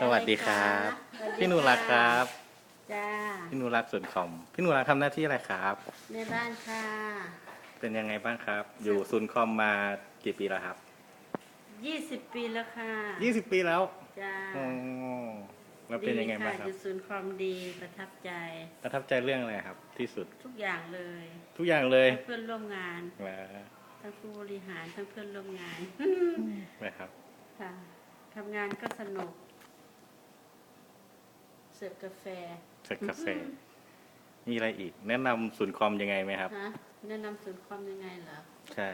สวัสดีครับ สวัสดีพี่หนูรักครับ จ้าพี่หนูรักส่วนย์คอมพี่หนูรักทำหน้าที่อะไรครับในบ้านค่ะเป็นยังไงบ้างครับ อยู่ศูนย์คอมมากี่ปีแล้วครับ20ปีแล้วค่ะ20 ปีแล้วจ้าอ๋อแล้วเป็นยังไงบ้างดีคค่ะรับอยู่ศูนย์ความดีประทับใจ ประทับใจเรื่องอะไรครับ ที่สุดทุกอย่างเลยทุกอย่างเลยทั้งเพื่อนร่วมงาน นะทั้งผู้บริหารทั้งเพื่อนร่วมงานนะครับค่ะทำงานก็สนุก เสิร์ฟกาแฟเสร็จกาแฟ มีอะไรอีก แนะนำศูนย์คอมยังไงไหมครับ ฮะแนะนำศูนย์ความยังไงเหรอ ใช่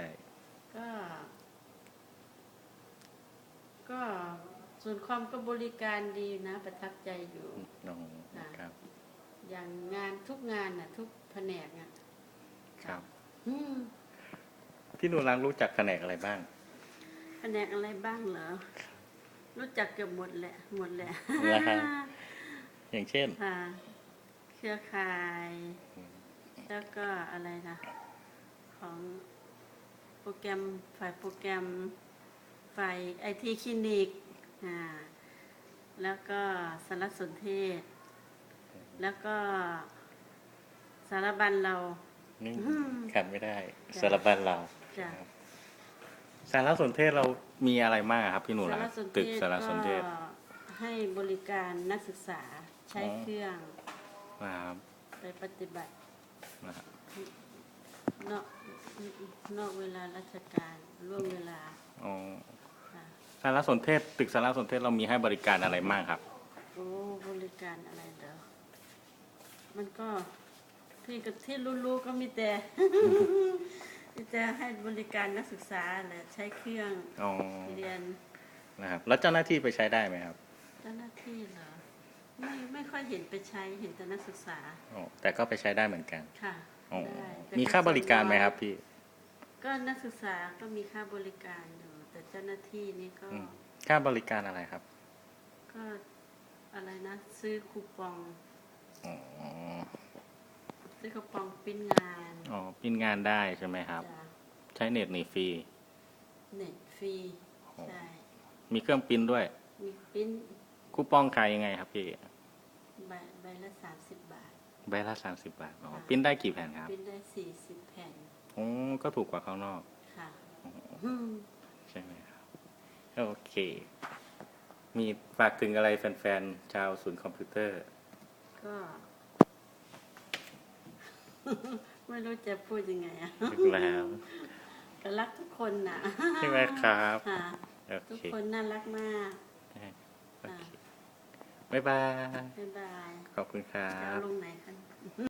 ก็ ก็ศูนย์ความก็บริการดีนะ ประทับใจอยู่ น้องครับ อย่างงานทุกงานน่ะ ทุกแผนกอะครับ อืมพี่หนูรักรู้จักแผนกอะไรบ้าง แผนกอะไรบ้างเหรอ รู้จักเกือบหมดแหละ หมดแหละแล้วครับ อย่างเช่น ค่ะ เครือข่าย แล้วก็อะไรนะของโปรแกรมฝ่ายโปรแกรมฝ่ายไอทีคลินิกอ่าแล้วก็สารสนเทศ แล้วก็สารบัญเรา นี่อืมขัดไม่ได้จ้ะ สารบัญเราจ้ะสารสนเทศเรามีอะไรมากครับพี่หนูสารัรกสนเทตึกศสารสนเทศก็ให้บริการนักศึกษา ใช้อ๋อเครื่องนะครับไปปฏิบัตินะครับนอกนอกเวลาราชการร่วมเวลาอ๋อค่ะสารสนเทศตึกสารสนเทศเรามีให้บริการอะไรมากครับ โอ้บริการอะไรเด้อมันก็ที่กับที่รู้ๆก็มีแต่ มีแต่ให้บริการนักศึกษาแหละใช้เครื่องอ๋อเรียนนะครับแล้วเจ้าหน้าที่ไปใช้ได้ไหมครับ เจ้าหน้าที่เหรอไม่ไม่ ค่อยเห็นไปใช้เห็นแต่นักศึกษาอ๋อแต่ก็ไปใช้ได้เหมือนกันค่ะอ๋อได้แต่มีค่าบริการไหมครับพี่ ก็นักศึกษาก็มีค่าบริการอยู่ แต่เจ้าหน้าที่นี่ก็ อืม ค่าบริการอะไรครับก็อะไรนะ ซื้อคูปอง อ๋อซื้อคูปองปริ้นงานอ๋อปิ้นงานได้ใช่ไหมครับ จ้ะใช้เน็ตหนีฟรี เน็ตฟรีอ๋อ ใช่มีเครื่องปริ้นด้วย มีปริ้นคูปองขายยังไงครับพี่ ใบใบละสามสิบบาท ใบละสามสิบบาทอ๋อค่ะปริ้นได้กี่แผ่นครับปริ้นได้สี่สิบแผ่นอ๋อก็ถูกกว่าข้างนอกค่ะอ๋ออืมใช่ไหมครับโอเค มีฝากถึงอะไรแฟนๆชาวศูนย์คอมพิวเตอร์ ก็ ไม่รู้จะพูดยังไงอะแล้ว ก็รักทุกคนนะใช่ไหมครับ ค่ะ โอทุกเคคนน่ารักมากโอเค บ๊ายบาย บ๊ายบายขอบคุณครัจะเอาบ ลงไหนกัน